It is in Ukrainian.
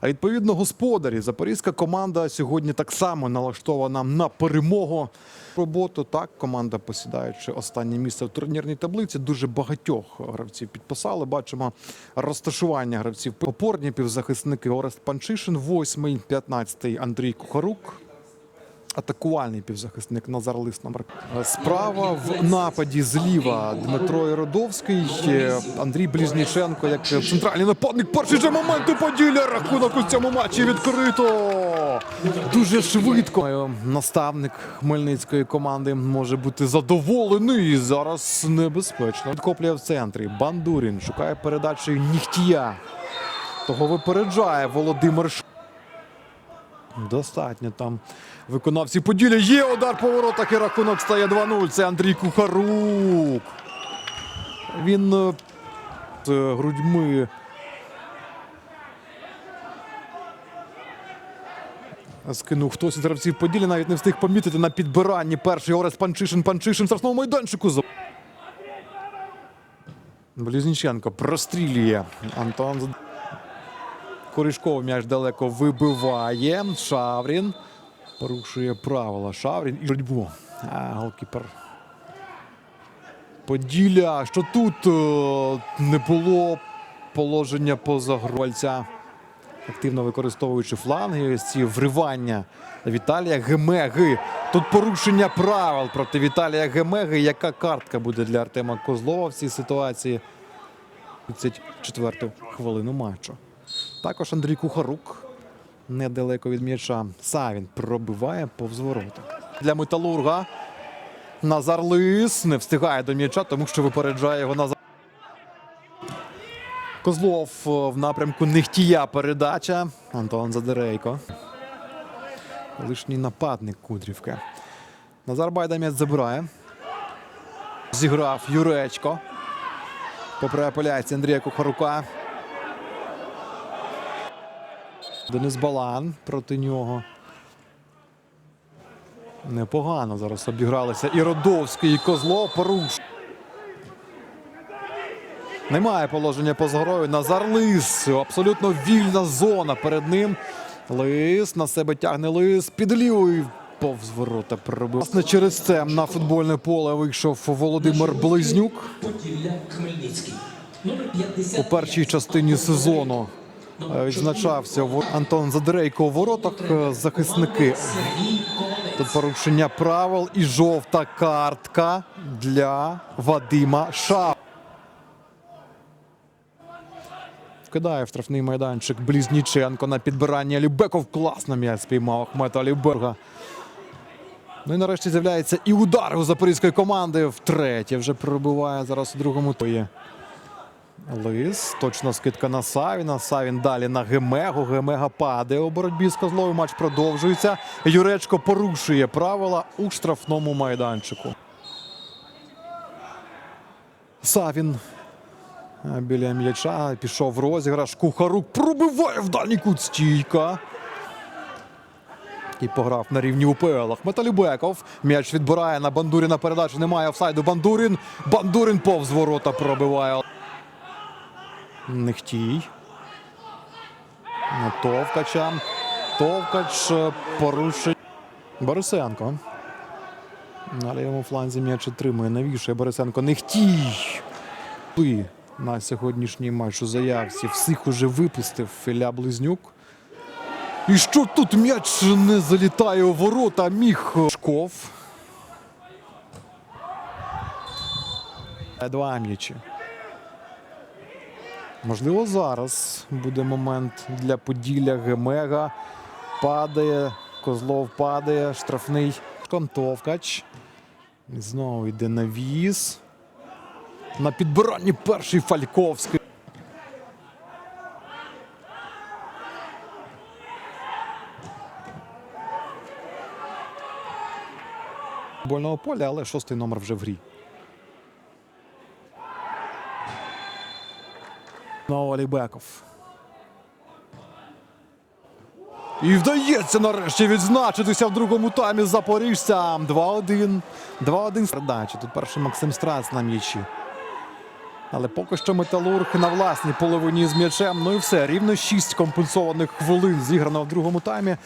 А відповідно, господарі Запорізька команда сьогодні так само налаштована на перемогу. Роботу так, команда посідаючи останнє місце в турнірній таблиці. Дуже багатьох гравців підписали. Бачимо розташування гравців. Опорні півзахисники Орест Панчишин, 8-й, 15-й Андрій Кухарук. Атакувальний півзахисник Назар Лис номер. Справа в нападі зліва Дмитро Іродовський, е, Андрій Блізніченко як центральний нападник. Перший же момент у Поділля. Рахунок у цьому матчі відкрито. Дуже швидко. Наставник хмельницької команди може бути задоволений. Зараз небезпечно. Відкоплює в центрі. Бандурін шукає передачі Нігтія. Того випереджає Володимир Ш... Достатньо там виконавці Поділля. Є удар по воротах і рахунок стає 2-0. Це Андрій Кухарук. Він е, з грудьми. Скинув хтось із гравців Поділля, навіть не встиг помітити на підбиранні. Перший Орес Панчишин, Панчишин штрафному майданчику. Близніченко прострілює. Антон Корішков м'яч далеко вибиває. Шаврін порушує правила. Шаврін і боротьбу. Голкіпер. Поділля, що тут е, не було положення поза грольця. Активно використовуючи фланги, ось ці вривання Віталія Гемеги. Тут порушення правил проти Віталія Гемеги. Яка картка буде для Артема Козлова в цій ситуації? 34-ту хвилину матчу. Також Андрій Кухарук недалеко від м'яча. Савін пробиває повз ворота. Для металурга Назар Лис не встигає до м'яча, тому що випереджає його Назар. Козлов е, в напрямку Нехтія передача. Антон Задерейко. Лишній нападник Кудрівки. Назар Байда м'яч забирає. Зіграв Юречко. Попри апеляції Андрія Кухарука. Денис Балан проти нього. Непогано зараз обігралися і Родовський, і Козлов поруш. Немає положення поза грою. Назар Лис. Абсолютно вільна зона перед ним. Лис на себе тягне Лис. Під лівою повз ворота пробив. Власне, через це на футбольне поле вийшов Володимир Близнюк. Поділля Хмельницький. Номер 50. У першій частині сезону відзначався Антон Задерейко у воротах. Е, Захисники Тут порушення правил і жовта картка для Вадима Ша. Вкидає в штрафний майданчик Блізніченко на підбирання Алібеков. Класно м'яч спіймав Ахмета Аліберга. Ну і нарешті з'являється і удар у запорізької команди. Втретє вже пробиває зараз у другому тої. Лис. Точно скидка на Савіна. Савін далі на Гемегу. Гемега падає у боротьбі з Козловим. Матч продовжується. Юречко порушує правила у штрафному майданчику. Савін е, біля м'яча пішов розіграш. Кухарук пробиває в дальній кут стійка. І пограв на рівні УПЛ. Ахметалібеков. М'яч відбирає на Бандуріна. Передачі немає офсайду. Бандурін. Бандурін повз ворота пробиває. Нехтій. Товкача. Товкач е, порушує. Борисенко. На лівому фланзі м'яч отримує. Навішує Борисенко. Нехтій. На сьогоднішній матч у заявці всіх уже випустив Філя Близнюк. І що тут м'яч не залітає у ворота, міг Шков. Два м'ячі. Можливо, зараз буде момент для Поділля Гемега. Падає, Козлов падає, штрафний Контовкач. Знову йде навіс. На підбиранні перший Фальковський. Футбольного поля, але шостий номер вже в грі. Знову Алібеков. І вдається нарешті відзначитися в другому таймі запоріжцям. 2-1. 2-1 з передачі. Тут перший Максим Страц на м'ячі. Але поки що металург на власній половині з м'ячем. Ну і все. Рівно 6 компенсованих хвилин зіграно в другому таймі.